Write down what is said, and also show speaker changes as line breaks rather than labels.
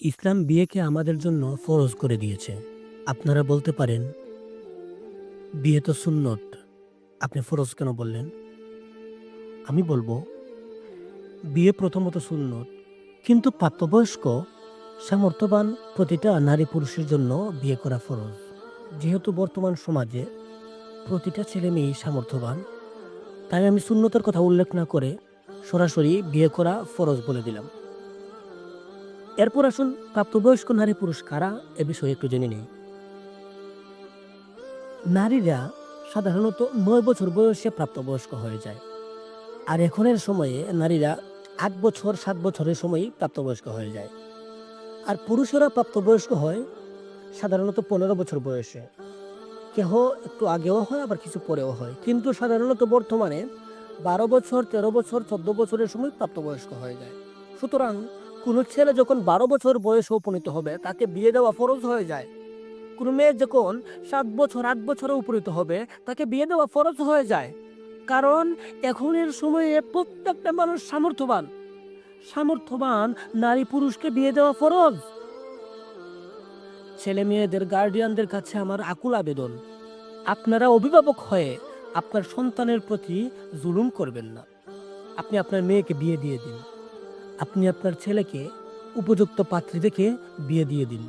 ইসলাম বিয়েকে আমাদের জন্য ফরজ করে দিয়েছে। আপনারা বলতে পারেন, বিয়ে তো সুন্নত। আপনি ফরজ কেন বললেন? আমি বলব, বিয়ে প্রথমত সুন্নত, কিন্তু প্রাপ্তবয়স্ক, সামর্থ্যবান প্রতিটা নারী পুরুষের জন্য বিয়ে করা ফরজ। যেহেতু বর্তমান সমাজে প্রতিটা ছেলে মেয়েই সামর্থ্যবান, তাই আমি শূন্যতার কথা উল্লেখ না করে সরাসরি বিয়ে করা ফরজ বলে দিলাম। এরপর আসুন প্রাপ্তবয়স্ক নারী পুরুষ কারা এ বিষয়ে একটু জেনে নেই। নারীরা সাধারণত নয় বছর বয়সে প্রাপ্তবয়স্ক হয়ে যায়। আর এখনের সময়ে নারীরা আট বছর, সাত বছরের সময়ই প্রাপ্তবয়স্ক হয়ে যায়। আর পুরুষেরা প্রাপ্তবয়স্ক হয় সাধারণত পনেরো বছর বয়সে। কেহ একটু আগেও হয়, আবার কিছু পরেও হয়। কিন্তু সাধারণত বর্তমানে বারো বছর, তেরো বছর, চোদ্দ বছরের সময় প্রাপ্তবয়স্ক হয়ে যায়। সুতরাং কোনো ছেলে যখন বারো বছর বয়সে উপনীত হবে, তাকে বিয়ে দেওয়া ফরজ হয়ে যায়। কোনো মেয়ে যখন সাত বছর, আট বছরে উপনীত হবে, তাকে বিয়ে দেওয়া ফরজ হয়ে যায়। কারণ এখনের সময়ে প্রত্যেকটা মানুষ সামর্থ্যবান। সামর্থ্যবান নারী পুরুষকে বিয়ে দেওয়া ফরজ। ছেলে মেয়েদের গার্ডিয়ানদের কাছে আমার আকুল আবেদন। আপনারা অভিভাবক হয়ে আপনার সন্তানের প্রতি জুলুম করবেন না। আপনি আপনার মেয়েকে বিয়ে দিয়ে দিন। আপনি আপনার ছেলেকে উপযুক্ত পাত্রী দেখে বিয়ে দিয়ে দিন।